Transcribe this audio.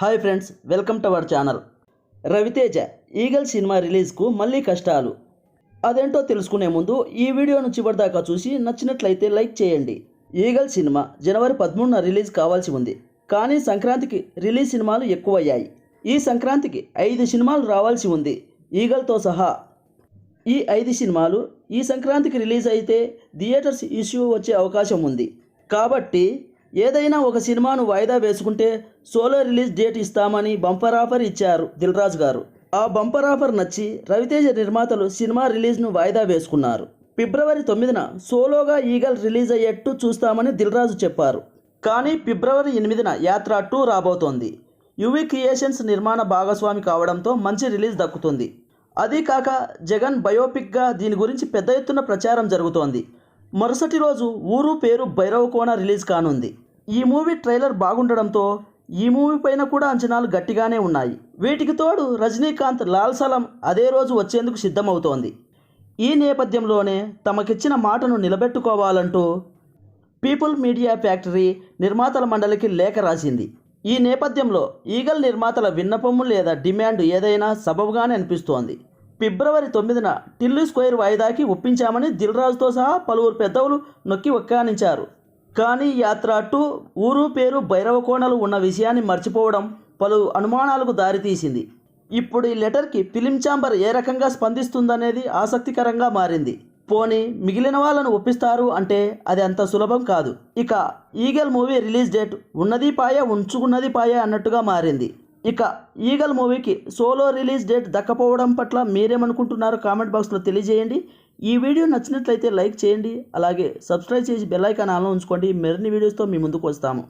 Hi friends welcome to our channel. Ravi Teja Eagle cinema రిలీజ్కు మళ్ళీ కష్టాలు. అదేంటో తెలుసుకునే ముందు ఈ వీడియోను చివరిదాకా చూసి నచ్చినట్లయితే లైక్ చేయండి. ఈగల్ సినిమా జనవరి పదమూడున రిలీజ్ కావాల్సి ఉంది. కానీ సంక్రాంతికి రిలీజ్ సినిమాలు ఎక్కువయ్యాయి. ఈ సంక్రాంతికి ఐదు సినిమాలు రావాల్సి ఉంది. ఈగల్తో సహా ఈ ఐదు సినిమాలు ఈ సంక్రాంతికి రిలీజ్ అయితే థియేటర్స్ ఇష్యూ వచ్చే అవకాశం ఉంది. కాబట్టి ఏదైనా ఒక సినిమాను వాయిదా వేసుకుంటే సోలో రిలీజ్ డేట్ ఇస్తామని బంపర్ ఆఫర్ ఇచ్చారు దిల్రాజ్ గారు. ఆ బంపర్ ఆఫర్ నచ్చి రవితేజ నిర్మాతలు సినిమా రిలీజ్ను వాయిదా వేసుకున్నారు. ఫిబ్రవరి తొమ్మిదిన సోలోగా ఈగల్ రిలీజ్ అయ్యేట్టు చూస్తామని దిల్రాజు చెప్పారు. కానీ ఫిబ్రవరి ఎనిమిదిన యాత్ర టూ రాబోతోంది. యువి క్రియేషన్స్ నిర్మాణ భాగస్వామి కావడంతో మంచి రిలీజ్ దక్కుతుంది. అదీ కాక జగన్ బయోపిక్గా దీని గురించి పెద్ద ఎత్తున ప్రచారం జరుగుతోంది. మరుసటి రోజు ఊరు పేరు భైరవకోన రిలీజ్ కానుంది. ఈ మూవీ ట్రైలర్ బాగుండడంతో ఈ మూవీ పైన కూడా అంచనాలు గట్టిగానే ఉన్నాయి. వీటికి తోడు రజనీకాంత్ లాల్ సలం అదే రోజు వచ్చేందుకు సిద్ధమవుతోంది. ఈ నేపథ్యంలోనే తమకిచ్చిన మాటను నిలబెట్టుకోవాలంటూ పీపుల్ మీడియా ఫ్యాక్టరీ నిర్మాతల మండలికి లేఖ రాసింది. ఈ నేపథ్యంలో ఈగల్ నిర్మాతల విన్నపము లేదా డిమాండ్ ఏదైనా సబబుగానే అనిపిస్తోంది. ఫిబ్రవరి తొమ్మిదిన టిల్లు స్క్వేర్ వాయిదాకి ఒప్పించామని దిల్రాజుతో సహా పలువురు పెద్దవులు నొక్కి ఒక్కానించారు. కానీ యాత్ర అటు ఊరు పేరు భైరవకోణలు ఉన్న విషయాన్ని మర్చిపోవడం పలు అనుమానాలకు దారితీసింది. ఇప్పుడు ఈ లెటర్కి ఫిలిం ఛాంబర్ ఏ రకంగా స్పందిస్తుందనేది ఆసక్తికరంగా మారింది. పోనీ మిగిలిన వాళ్ళను ఒప్పిస్తారు అంటే అది అంత సులభం కాదు. ఇక ఈగల్ మూవీ రిలీజ్ డేట్ ఉన్నది పాయ ఉంచుకున్నది పాయ అన్నట్టుగా మారింది. ఇక ఈగల్ మూవీకి సోలో రిలీజ్ డేట్ దక్కపోవడం పట్ల మీరేమనుకుంటున్నారో కామెంట్ బాక్స్లో తెలియజేయండి. ఈ వీడియో నచ్చినట్లయితే లైక్ చేయండి. అలాగే సబ్స్క్రైబ్ చేసి బెల్ ఐకాన్ ఉంచుకోండి. మరిన్ని వీడియోస్తో మీ ముందుకు వస్తాము.